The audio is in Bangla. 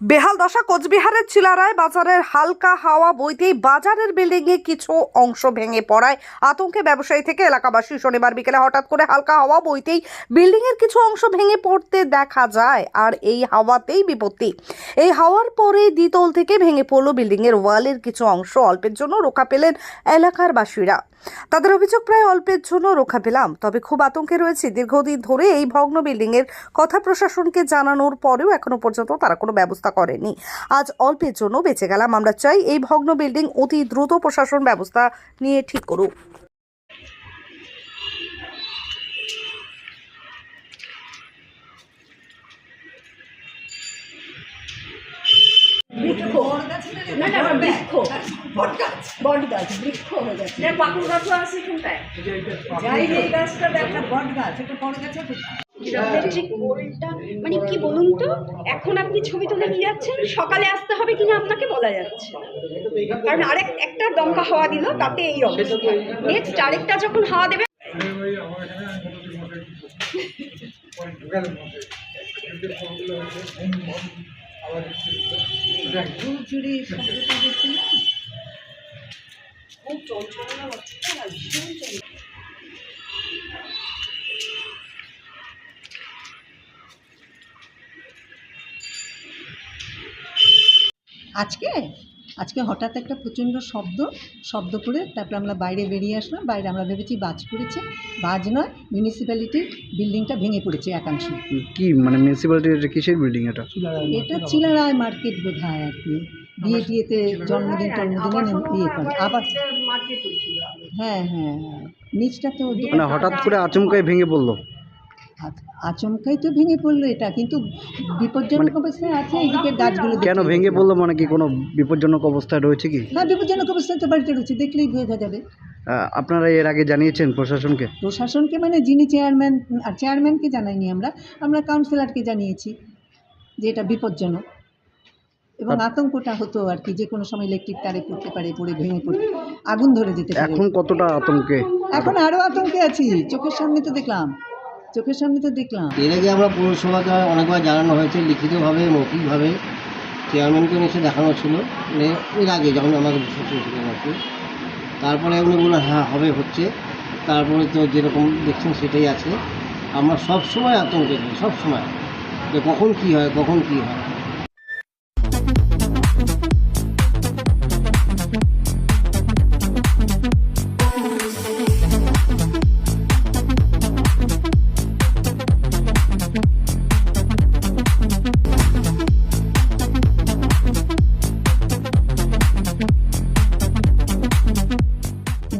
বেহাল দশা কোচবিহারের চিলারায় বাজারের হালকা হাওয়া বইতেই বাজারের বিল্ডিং এ কিছু অংশ ভেঙে পড়ায়। আতঙ্কে ব্যবসায়ী থেকে এলাকাবাসী শনিবার বিকেলে হঠাৎ করে হালকা হাওয়া বইতেই বিল্ডিং এর কিছু অংশ ভেঙে পড়তে দেখা যায় আর এই হাওয়াতেই বিপত্তি। এই হাওয়ার পরে দ্বিতল থেকে ভেঙে পড়ল বিল্ডিং এর ওয়ালের কিছু অংশ, অল্পের জন্য রক্ষা পেলেন এলাকার বাসীরা। তাদের অভিযোগ প্রায় অল্পের জন্য রক্ষা পেলাম, তবে খুব আতঙ্কে রয়েছে। দীর্ঘদিন ধরে এই ভগ্ন বিল্ডিং এর কথা প্রশাসনকে জানানোর পরেও এখনও পর্যন্ত তারা কোনো ব্যবস্থা করেনি। আজ অল্পের জন্য বেঁচে গেলাম। আমরা চাই এই ভগ্ন বিল্ডিং অতি দ্রুত প্রশাসন ব্যবস্থা নিয়ে ঠিক করুক। বৃক্ষ বৃক্ষ বট গাছ বট গাছ বৃক্ষ হয়ে গেছে পাকুর গাছও আছে এখানটায় যাই এই গাছটা দেখা বট গাছ এটা বট গাছে ইলেকট্রিক পোলটা মানে কি বলুন তো এখন আপনি ছবি তুলে নিয়ে যাচ্ছেন সকালে আসতে হবে কিনা আপনাকে বলা যাচ্ছে। কারণ আরেক একটা দমকা হাওয়া দিল তাতে এই অবস্থা। নেক্সট আরেকটা যখন হাওয়া দেবে চুরি শব্দটা না হচ্ছে না, ভীষণ চঞ্চল। আজকে? আজকে হঠাৎ একটা প্রচণ্ড শব্দ শব্দ করে তারপরে আমরা বাইরে বেরিয়ে আসলাম বাইরে আমরা ভেবেছি বাজ পড়েছে। বাজ নয় মিউনিসিপ্যালিটির বিল্ডিংটা ভেঙে পড়েছে একাংশ। কি মানে মিউনিসিপ্যালিটির কিসের বিল্ডিং এটা? এটা চিলারায় মার্কেট বোধ হয় আর কি। বিয়ে টিয়েতে জন্মদিন টন্মদিনে ইয়ে করে। আবার হ্যাঁ হ্যাঁ হ্যাঁ। নিচটা তো মানে হঠাৎ করে আচমকাই ভেঙে পড়ল। আচমকাই তো ভেঙে পড়ল এটা কিন্তু বিপজ্জনক অবস্থায় আছে এইদিকে গাছগুলো কেন ভেঙে পড়ল মানে কি কোনো বিপজ্জনক অবস্থায় রয়েছে কি? হ্যাঁ বিপজ্জনক অবস্থায় তো বাড়িতে রয়েছে দেখলেই বোঝা যাবে। আপনারা এর আগে জানিয়েছেন প্রশাসনকে? প্রশাসনকে মানে যিনি চেয়ারম্যান আর চেয়ারম্যানকে জানাইনি আমরা আমরা কাউন্সিলরকে জানিয়েছি যে এটা বিপজ্জনক। এবং আতঙ্কটা হতো আর কি যে কোনো সময় ইলেকট্রিক তারে পড়তে পারে পড়ে ভেঙে পড়ে আগুন ধরে যেতে পারে। এখন কতটা আতঙ্কে? এখন আরও আতঙ্কে আছি চোখের সামনে তো দেখলাম। চোখের সামনে তো দেখলাম। এর আগে আমরা পৌরসভাকে অনেকবার জানানো হয়েছে, লিখিতভাবে, মৌখিকভাবে চেয়ারম্যানকে এসে দেখানো ছিল। মানে এর আগে যখন আমাকে বিশ্বাস তারপরে উনি বললেন হ্যাঁ হবে, হচ্ছে। তারপরে তো যেরকম দেখছেন সেটাই আছে। আমরা সব সময় আতঙ্কে থাকি, সব সময়। যে কখন কী হয়, কখন কী হয়।